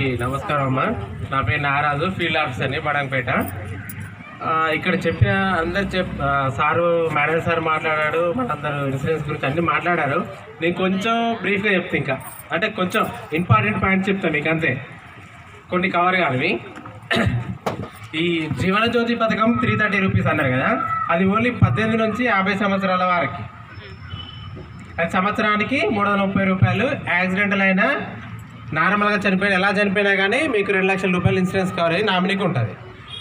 నమస్కారం అమ్మ. నా పేరు నారాజు ఫీల్డ్ ఆఫీసర్ని బడంపేట ఇక్కడ చెప్పిన అందరు చెప్ సారు మేనేజర్ సార్ మాట్లాడాడు మనందరూ ఇన్సూరెన్స్ గురించి అన్ని మాట్లాడారు. నేను కొంచెం బ్రీఫ్గా చెప్తా ఇంకా. అంటే కొంచెం ఇంపార్టెంట్ పాయింట్స్ చెప్తాను మీకు అంతే కొన్ని కవర్ కానివి. ఈ జీవన జ్యోతి పథకం త్రీ థర్టీ రూపీస్ అన్నారు కదా. అది ఓన్లీ పద్దెనిమిది నుంచి యాభై సంవత్సరాల వారికి. సంవత్సరానికి మూడు వందల ముప్పై రూపాయలు. యాక్సిడెంటల్ అయినా నార్మల్గా చనిపోయిన ఎలా చనిపోయినా కానీ మీకు రెండు లక్షల రూపాయలు ఇన్సూరెన్స్ కవరేజ్ నామినీకి ఉంటుంది.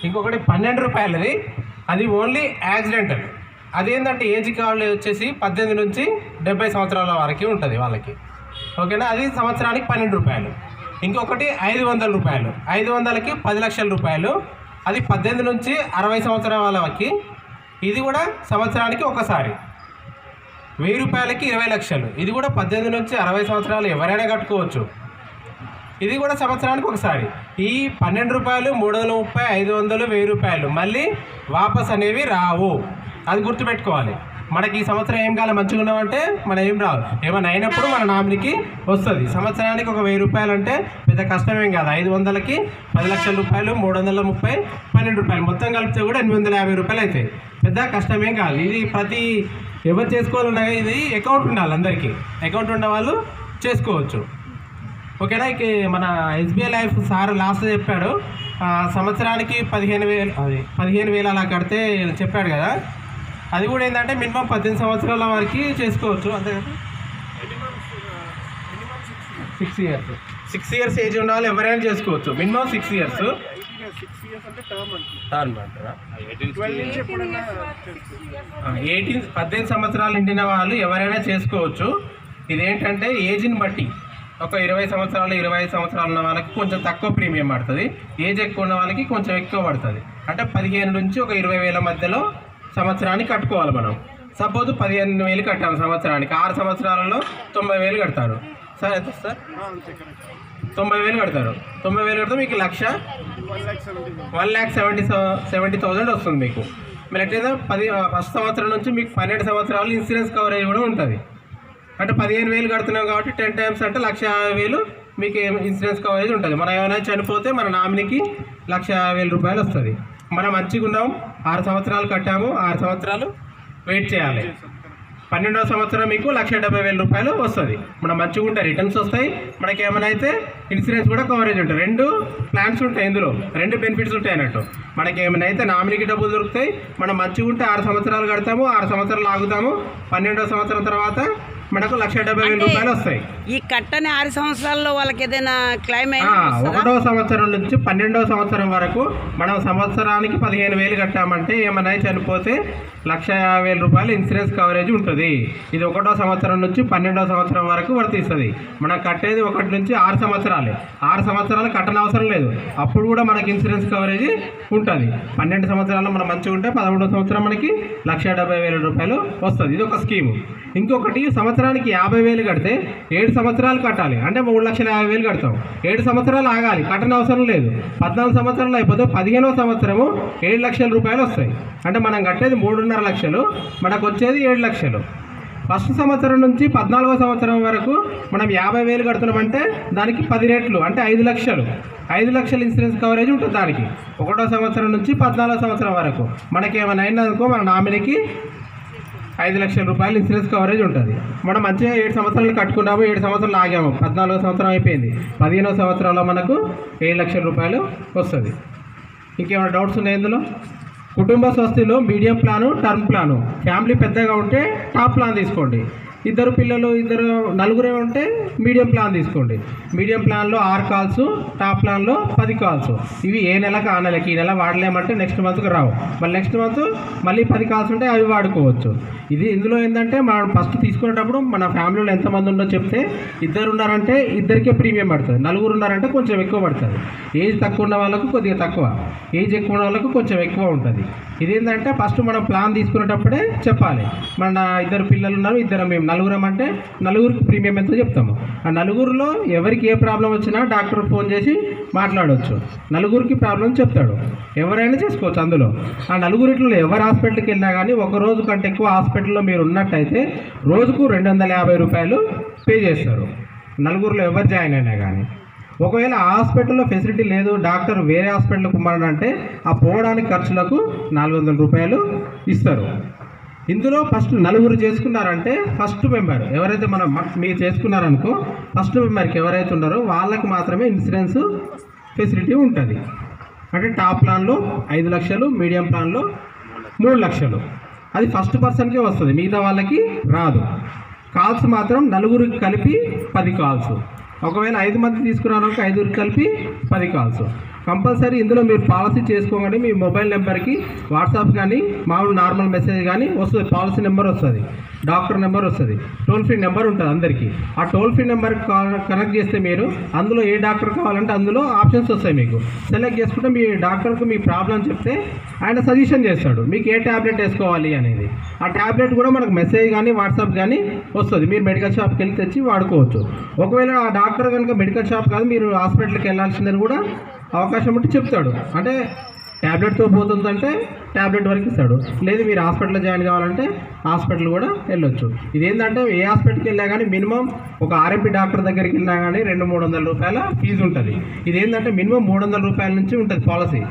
ఇంకొకటి పన్నెండు రూపాయలది. అది ఓన్లీ యాక్సిడెంటల్. అదేంటంటే ఏజ్ కావాలి వచ్చేసి పద్దెనిమిది నుంచి డెబ్బై సంవత్సరాల వరకు ఉంటుంది వాళ్ళకి. ఓకేనా? అది సంవత్సరానికి పన్నెండు రూపాయలు. ఇంకొకటి ఐదు వందల రూపాయలు. ఐదు వందలకి పది లక్షల రూపాయలు. అది పద్దెనిమిది నుంచి అరవై సంవత్సరాల వాళ్ళకి. ఇది కూడా సంవత్సరానికి ఒకసారి. వెయ్యి రూపాయలకి ఇరవై లక్షలు. ఇది కూడా పద్దెనిమిది నుంచి అరవై సంవత్సరాలు ఎవరైనా కట్టుకోవచ్చు. ఇది కూడా సంవత్సరానికి ఒకసారి. ఈ పన్నెండు రూపాయలు మూడు వందల ముప్పై ఐదు వందలు వెయ్యి రూపాయలు. మళ్ళీ వాపస్ అనేవి రావు. అది గుర్తుపెట్టుకోవాలి. మనకి ఈ సంవత్సరం ఏం కాలం మంచిగా ఉన్నామంటే మనం ఏం రావు. ఏమైనా అయినప్పుడు మన నామినికి వస్తుంది. సంవత్సరానికి ఒక వెయ్యి రూపాయలు అంటే పెద్ద కష్టమేం కాదు. ఐదు వందలకి పది లక్షల రూపాయలు మూడు వందల ముప్పై పన్నెండు రూపాయలు. మొత్తం కలిపితే కూడా ఎనిమిది వందల యాభై రూపాయలు అవుతాయి పెద్ద కష్టమేం కాదు. ఇది ప్రతి ఎవరు చేసుకోవాలన్నా ఇది అకౌంట్ ఉండాలి అందరికీ. అకౌంట్ ఉన్న వాళ్ళు చేసుకోవచ్చు. ఓకేనా? ఇక మన ఎస్బీఐ లైఫ్ సార్ లాస్ట్ చెప్పాడు. ఆ, సంవత్సరానికి పదిహేను వేలు అది పదిహేను వేలు అలా కడితే చెప్పాడు కదా. అది కూడా ఏంటంటే మినిమం పద్దెనిమిది సంవత్సరాల వరకు చేసుకోవచ్చు. అంతే కదా? Six years six years age ఉన్న వాళ్ళు ఎవరైనా చేసుకోవచ్చు. Minimum six years six years అంటే టర్మ్ అంటే టర్మ్ అంటారా? ట్వెల్వ్ నుంచి ఎప్పుడన్నా ఎయిటీన్ పద్దెనిమిది సంవత్సరాలు నిండిన వాళ్ళు ఎవరైనా చేసుకోవచ్చు. ఇదేంటంటే ఏజ్ని బట్టి. ఒక ఇరవై సంవత్సరాలు ఇరవై ఐదు సంవత్సరాలు ఉన్న వాళ్ళకి కొంచెం తక్కువ ప్రీమియం పడుతుంది. ఏజ్ ఎక్కువ ఉన్న వాళ్ళకి కొంచెం ఎక్కువ పడుతుంది. అంటే పదిహేను నుంచి ఒక ఇరవై వేల మధ్యలో సంవత్సరానికి కట్టుకోవాలి మనం. సపోజ్ పదిహేను వేలు కట్టాము సంవత్సరానికి. ఆరు సంవత్సరాలలో తొంభై వేలు కడతారు. సార్ ఎంత సార్? తొంభై వేలు కడతారు. తొంభై వేలు కడితే మీకు lakh? One lakh seventy seventy thousand thousand వస్తుంది మీకు. మీరు ఎట్లయితే పది ఫస్ట్ సంవత్సరం నుంచి మీకు పన్నెండు సంవత్సరాలు ఇన్సూరెన్స్ కవరేజ్ కూడా ఉంటుంది. అంటే పదిహేను వేలు కడుతున్నాం కాబట్టి టెన్ టైమ్స్ అంటే లక్ష యాభై వేలు మీకు ఏం- ఇన్సూరెన్స్ కవరేజ్ ఉంటుంది. మనం ఏమైనా చనిపోతే మన నామినీకి లక్ష యాభై వేల రూపాయలు వస్తుంది. మనం మంచిగా ఉన్నాం ఆరు సంవత్సరాలు కట్టాము ఆరు సంవత్సరాలు వెయిట్ చేయాలి. పన్నెండవ సంవత్సరం మీకు లక్ష డెబ్బై వేల రూపాయలు వస్తుంది. మనం మంచిగా ఉంటే రిటర్న్స్ వస్తాయి. మనకి ఏమైనా అయితే ఇన్సూరెన్స్ కూడా కవరేజ్ ఉంటుంది. రెండు ప్లాన్స్ ఉంటాయి ఇందులో. రెండు బెనిఫిట్స్ ఉంటాయి అన్నట్టు. మనకి ఏమైనా అయితే నామినీకి డబ్బులు దొరుకుతాయి. మనం మంచిగా ఉంటే ఆరు సంవత్సరాలు కడతాము ఆరు సంవత్సరాలు ఆగుతాము. పన్నెండవ సంవత్సరం తర్వాత మనకు లక్ష డెబ్బై వేల రూపాయలు వస్తాయి. ఈ కట్టని ఆరు సంవత్సరాల్లో వాళ్ళకి ఏదైనా క్లైమ్? ఒకటవ సంవత్సరం నుంచి పన్నెండవ సంవత్సరం వరకు మనం సంవత్సరానికి పదిహేను వేలు కట్టామంటే ఏమన్నా చనిపోతే లక్ష వేల రూపాయలు ఇన్సూరెన్స్ కవరేజ్ ఉంటుంది. ఇది ఒకటో సంవత్సరం నుంచి పన్నెండవ సంవత్సరం వరకు వర్తిస్తుంది. మనం కట్టేది ఒకటి నుంచి ఆరు సంవత్సరాలే. ఆరు సంవత్సరాలు కట్టనవసరం లేదు. అప్పుడు కూడా మనకి ఇన్సూరెన్స్ కవరేజ్ ఉంటుంది. పన్నెండు సంవత్సరాలు మనం మంచిగా ఉంటే పదమూడవ సంవత్సరం మనకి లక్ష డెబ్బై వేల రూపాయలు వస్తుంది. ఇది ఒక స్కీము. ఇంకొకటి సంవత్సరానికి యాభై వేలు కడితే ఏడు సంవత్సరాలు కట్టాలి. అంటే మూడు లక్షల యాభై వేలు కడతాం. ఏడు సంవత్సరాలు ఆగాలి. కట్టని అవసరం లేదు. పద్నాలుగు సంవత్సరాలు అయిపోతే పదిహేనవ సంవత్సరము ఏడు లక్షల రూపాయలు వస్తాయి. అంటే మనం కట్టేది మూడున్నర లక్షలు మనకు వచ్చేది ఏడు లక్షలు. ఫస్ట్ సంవత్సరం నుంచి పద్నాలుగో సంవత్సరం వరకు మనం యాభై వేలు కడుతున్నామంటే దానికి పది రేట్లు అంటే ఐదు లక్షలు. ఐదు లక్షల ఇన్సూరెన్స్ కవరేజ్ ఉంటుంది దానికి. ఒకటో సంవత్సరం నుంచి పద్నాలుగో సంవత్సరం వరకు. మనకేమైనా ఏమైనా మన నామినీకి ఐదు లక్షల రూపాయలు ఇన్సూరెన్స్ కవరేజ్ ఉంటుంది. మనం మంచిగా ఏడు సంవత్సరాలు కట్టుకున్నాము ఏడు సంవత్సరాలు ఆగాము. పద్నాలుగో సంవత్సరం అయిపోయింది. పదిహేనో సంవత్సరంలో మనకు ఏడు లక్షల రూపాయలు వస్తుంది. ఇంకేమైనా డౌట్స్ ఉన్నాయి ఇందులో? కుటుంబ స్వస్తిలో medium plan term plan family పెద్దగా ఉంటే టాప్ ప్లాన్ తీసుకోండి. ఇద్దరు పిల్లలు ఇద్దరు నలుగురే ఉంటే మీడియం ప్లాన్ తీసుకోండి. మీడియం ప్లాన్లో ఆరు కాల్స్ టాప్ ప్లాన్లో పది కాల్స్ ఇవి ఏ నెలకు ఆ నెలకి ఈ నెల వాడలేమంటే నెక్స్ట్ మంత్కి రావు. మళ్ళీ నెక్స్ట్ మంత్ మళ్ళీ పది కాల్స్ ఉంటే అవి వాడుకోవచ్చు. ఇది ఇందులో ఏంటంటే మనం ఫస్ట్ తీసుకునేటప్పుడు మన ఫ్యామిలీలో ఎంతమంది ఉందో చెప్తే ఇద్దరు ఉన్నారంటే ఇద్దరికే ప్రీమియం పడుతుంది. నలుగురు ఉన్నారంటే కొంచెం ఎక్కువ పడుతుంది. ఏజ్ తక్కువ ఉన్న వాళ్ళకు కొద్దిగా తక్కువ. ఏజ్ ఎక్కువ ఉన్న వాళ్ళకు కొంచెం ఎక్కువ ఉంటుంది. ఇదేంటంటే ఫస్ట్ మనం ప్లాన్ తీసుకునేటప్పుడే చెప్పాలి. మన ఇద్దరు పిల్లలు ఉన్నారు ఇద్దరు మేము నలుగురం అంటే నలుగురికి ప్రీమియం ఎంతో చెప్తాము. ఆ నలుగురిలో ఎవరికి ఏ ప్రాబ్లం వచ్చినా డాక్టర్ ఫోన్ చేసి మాట్లాడవచ్చు నలుగురికి ప్రాబ్లం చెప్తాడు. ఎవరైనా చేసుకోవచ్చు అందులో. ఆ నలుగురిట్లో ఎవరు హాస్పిటల్కి వెళ్ళినా కానీ ఒక రోజు కంటే ఎక్కువ హాస్పిటల్లో మీరు ఉన్నట్టయితే రోజుకు రెండు వందల యాభై రూపాయలు పే చేస్తారు. నలుగురిలో ఎవరు జాయిన్ అయినా కానీ ఒకవేళ హాస్పిటల్లో ఫెసిలిటీ లేదు డాక్టర్ వేరే హాస్పిటల్కి పంపాలంటే ఆ పోవడానికి ఖర్చులకు నాలుగు వందల రూపాయలు ఇస్తారు. ఇందులో ఫస్ట్ నలుగురు చేసుకున్నారంటే ఫస్ట్ మెంబర్ ఎవరైతే మనం మీరు చేసుకున్నారనుకో ఫస్ట్ మెంబర్కి ఎవరైతే ఉన్నారో వాళ్ళకి మాత్రమే ఇన్సూరెన్స్ ఫెసిలిటీ ఉంటుంది. అంటే టాప్ ప్లాన్లో ఐదు లక్షలు మీడియం ప్లాన్లో మూడు లక్షలు. అది ఫస్ట్ పర్సన్కే వస్తుంది మిగతా వాళ్ళకి రాదు. కాల్స్ మాత్రం నలుగురికి కలిపి పది కాల్స్. ఒకవేళ ఐదు మంది తీసుకున్నాను ఐదుగురు కలిపి పది కాల్స్. కంపల్సరీ ఇందులో మీరు పాలసీ చేసుకోగానే మీ మొబైల్ నెంబర్కి వాట్సాప్ కానీ మామూలు నార్మల్ మెసేజ్ కానీ వస్తుంది. పాలసీ నెంబర్ వస్తుంది. డాక్టర్ నెంబర్ వస్తుంది. టోల్ ఫ్రీ నెంబర్ ఉంటుంది అందరికీ. ఆ టోల్ ఫ్రీ నెంబర్ కనెక్ట్ చేస్తే మీరు అందులో ఏ డాక్టర్ కావాలంటే అందులో ఆప్షన్స్ వస్తాయి మీకు. సెలెక్ట్ చేసుకుంటే మీ డాక్టర్కు మీ ప్రాబ్లం చెప్తే ఆయన సజెషన్ చేస్తాడు. మీకు ఏ ట్యాబ్లెట్ వేసుకోవాలి అనేది. ఆ ట్యాబ్లెట్ కూడా మనకు మెసేజ్ కానీ వాట్సాప్ కానీ వస్తుంది. మీరు మెడికల్ షాప్కి వెళ్ళి తెచ్చి వాడుకోవచ్చు. ఒకవేళ ఆ డాక్టర్ కనుక మెడికల్ షాప్ కాదు మీరు హాస్పిటల్కి వెళ్ళాల్సిందని కూడా అవకాశం ఉంటే చెప్తాడు. అంటే ట్యాబ్లెట్తో పోతుందంటే ట్యాబ్లెట్ వరకు ఇస్తాడు. లేదు మీరు హాస్పిటల్లో జాయిన్ కావాలంటే హాస్పిటల్ కూడా వెళ్ళొచ్చు. ఇదేంటంటే ఏ హాస్పిటల్కి వెళ్ళా కానీ మినిమం ఒక ఆర్ఎంపీ డాక్టర్ దగ్గరికి వెళ్ళినా కానీ రెండు మూడు వందల రూపాయల ఫీజు ఉంటుంది. ఇదేంటంటే మినిమం మూడు వందల రూపాయల నుంచి ఉంటుంది పాలసీ.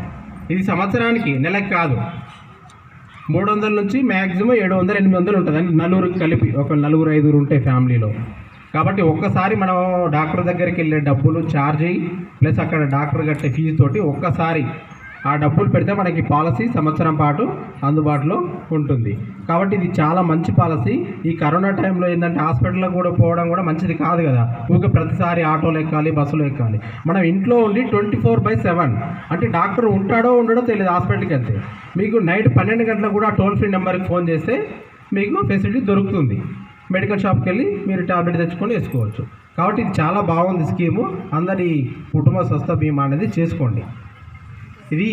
ఇది సంవత్సరానికి నెలకు కాదు. మూడు వందల నుంచి మ్యాక్సిమం ఏడు వందలు ఎనిమిది వందలు ఉంటుంది. అంటే నలుగురికి కలిపి ఒక నలుగురు ఐదుగురు ఉంటాయి ఫ్యామిలీలో. కాబట్టి ఒక్కసారి మనం డాక్టర్ దగ్గరికి వెళ్ళే డబ్బులు ఛార్జీ ప్లస్ అక్కడ డాక్టర్ కట్టే ఫీజు తోటి ఒక్కసారి ఆ డబ్బులు పెడితే మనకి పాలసీ సంవత్సరం పాటు అందుబాటులో ఉంటుంది. కాబట్టి ఇది చాలా మంచి పాలసీ. ఈ కరోనా టైంలో ఏంటంటే హాస్పిటల్లో కూడా పోవడం కూడా మంచిది కాదు కదా. ఊరికే ప్రతిసారి ఆటోలో ఎక్కాలి బస్సులో ఎక్కాలి. మనం ఇంట్లో ఉండి ట్వంటీ ఫోర్ బై సెవెన్. అంటే డాక్టర్ ఉంటాడో ఉండడో తెలియదు హాస్పిటల్కి వెళ్తే మీకు నైట్ పన్నెండు గంటలకు కూడా టోల్ ఫ్రీ నెంబర్కి ఫోన్ చేస్తే మీకు ఫెసిలిటీ దొరుకుతుంది. మెడికల్ షాప్కి వెళ్ళి మీరు టాబ్లెట్ తెచ్చుకొని వేసుకోవచ్చు. కాబట్టి ఇది చాలా బాగుంది స్కీము. అందరి కుటుంబ స్వస్థ బీమా అనేది చేసుకోండి. ఇది